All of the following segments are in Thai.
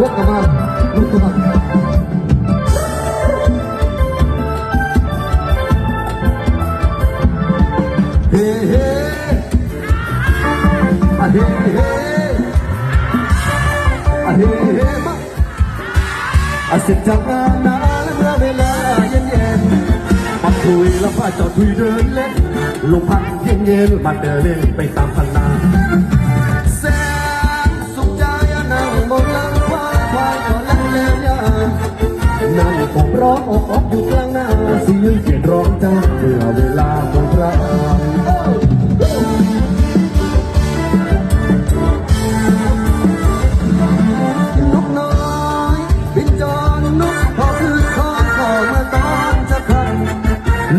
วกกลับมาลุกกลับมาเฮ้เฮ้เฮ้เฮ้เฮ้เฮ้มาอาเสร็จจากงานนะแล้วเมื่อเวลาเย็นเย็นๆมาคุยแล้วพาจอดคุยเดินเล่นลมพัดเย็นเย็นมาเดินเล่นไปตามพนา ร้องอกอกอยู่กลางหน้าเสียงเสียงร้องจ้าเมื่อเวลาคนพระนกน้อยบินจรนกพอคือคอนขอมาตอนจะคัน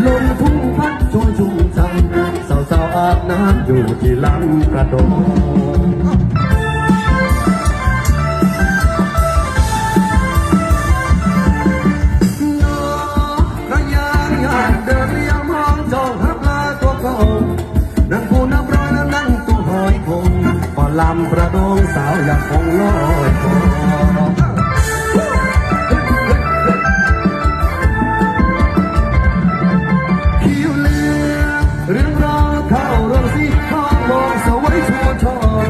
ลมทุ่งพัดชวนชุ่มช่ำสาวๆอาบน้ำอยู่ที่ลำกระโดด เก่านั่งผู้นับร้อยแล้วนั่งตู้หอยคงปอลำประดงสาวอยากคงลอยคิวเลือเรื่องราถ้าโรงสีข้องมองสวยชัวชอน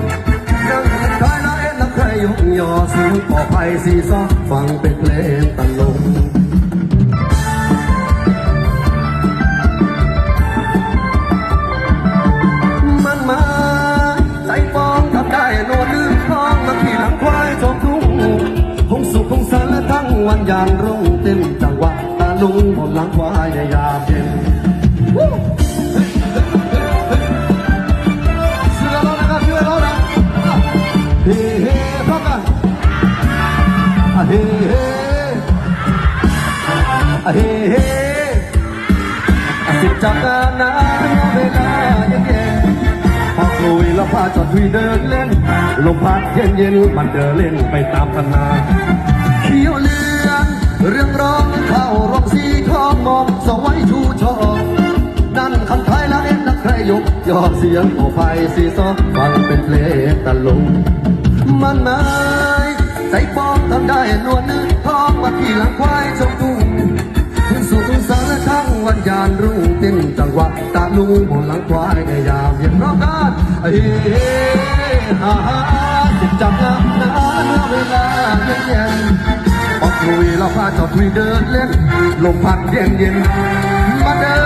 นั่งทายละเอ็ดละใครยกยอเสียงปอภัยสีซ้อฟังเป็นเพลงตลก ยานรุ่งเต้นจังหวะตาลุงบนหลังควายในยามเย็นเฮ้เฮ้พร้อกันเฮ้เฮ้เฮ้เฮ้สิบจากการนาเวลาเย็นๆพอคุยแล้วพาจอดคุยเดินเล่นลมพัดเย็นเย็นมันเดินเล่นไปตามพนาเยอดเสียงโอภัยสีซอฟังเป็นเพลงตลกมันนายใจปองทำได้นวลนึกทองมาที่หลังควายชมทุ่งถึงสุขถึงสารทั้งวันยานรุ่งเต้นจังหวะตาลุงบนหลังควายในยามเย็นร้องกันเฮ้ฮ่าฮ่าจิตจับน้ำน้ำเมื่อเวลาเย็นเย็นออกลุยเราพาจอดคุยเดินเล่นลมพัดเย็นเย็นมาเดิน